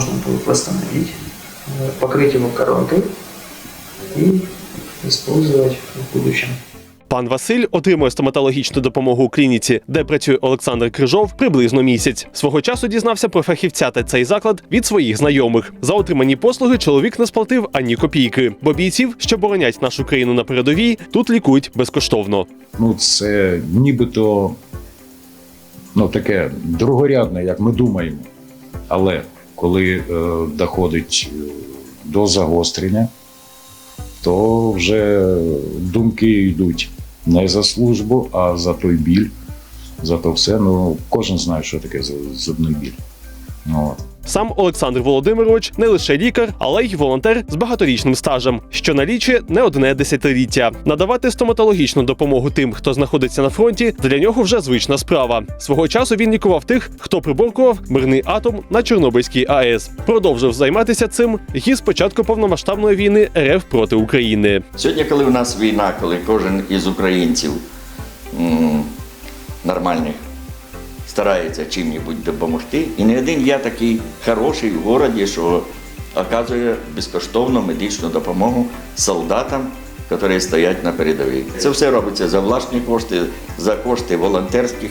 можно будет восстановить, э, покрыть его коронкой и использовать в будущем. Пан Василь отримує стоматологічну допомогу у клініці, де працює Олександр Крижов, приблизно місяць. Свого часу дізнався про фахівця та цей заклад від своїх знайомих. За отримані послуги чоловік не сплатив ані копійки, бо бійців, що боронять нашу країну на передовій, тут лікують безкоштовно. ну, це нібито ну, таке другорядне, як ми думаємо. Але коли е, доходить е, до загострення, то вже думки йдуть не за службу, а за той біль, за то все. Ну, кожен знає, що таке зубний біль. Ну, от. Сам Олександр Володимирович не лише лікар, але й волонтер з багаторічним стажем, що налічує не одне десятиліття. Надавати стоматологічну допомогу тим, хто знаходиться на фронті, для нього вже звична справа. Свого часу він лікував тих, хто приборкував мирний атом на Чорнобильській АЕС. Продовжив займатися цим і з початку повномасштабної війни РФ проти України. Сьогодні, коли в нас війна, коли кожен із українців м, нормальних старається чим-небудь допомогти, і не один я такий хороший в городі, що оказує безкоштовну медичну допомогу солдатам, які стоять на передовій. Це все робиться за власні кошти, за кошти волонтерських.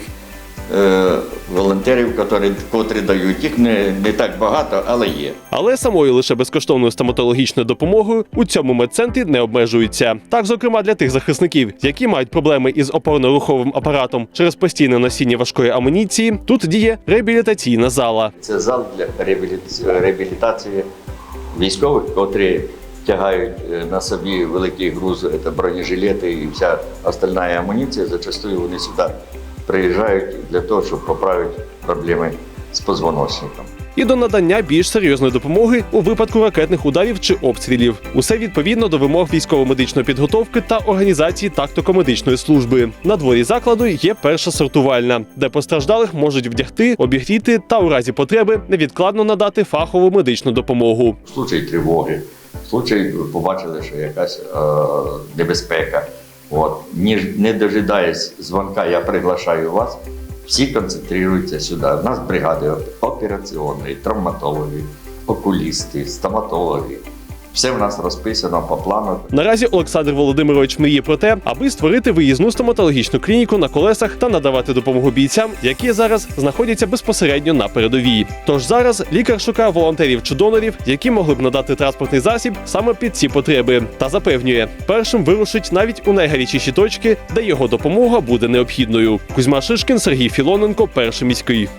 Е, Волонтерів, котрі, котрі дають їх не, не так багато, але є. Але самою лише безкоштовною стоматологічною допомогою у цьому медцентрі не обмежуються. Так, зокрема, для тих захисників, які мають проблеми із опорно-руховим апаратом через постійне носіння важкої амуніції, тут діє реабілітаційна зала. Це зал для реабіліт- реабілітації військових, котрі тягають е, на собі великий груз, це бронежилети і вся остальна амуніція. Зачастую вони сюди приїжджають для того, щоб поправити проблеми з позвоночником. і до надання більш серйозної допомоги у випадку ракетних ударів чи обстрілів. Усе відповідно до вимог військово-медичної підготовки та організації тактико-медичної служби. На дворі закладу є перша сортувальна, де постраждалих можуть вдягти, обігріти та у разі потреби невідкладно надати фахову медичну допомогу. В случаї тривоги, в случаї побачили, що якась е, небезпека. От. Ніж не дожидаясь дзвонка, я приглашаю вас. Всі концентруються сюди. У нас бригади операційної, травматологи, окулісти, стоматологи. Все в нас розписано по плану. Наразі Олександр Володимирович мріє про те, аби створити виїзну стоматологічну клініку на колесах та надавати допомогу бійцям, які зараз знаходяться безпосередньо на передовій. Тож зараз лікар шукає волонтерів чи донорів, які могли б надати транспортний засіб саме під ці потреби, та запевнює, першим вирушить навіть у найгарячіші точки, де його допомога буде необхідною. Кузьма Шишкін, Сергій Філоненко, перший міський.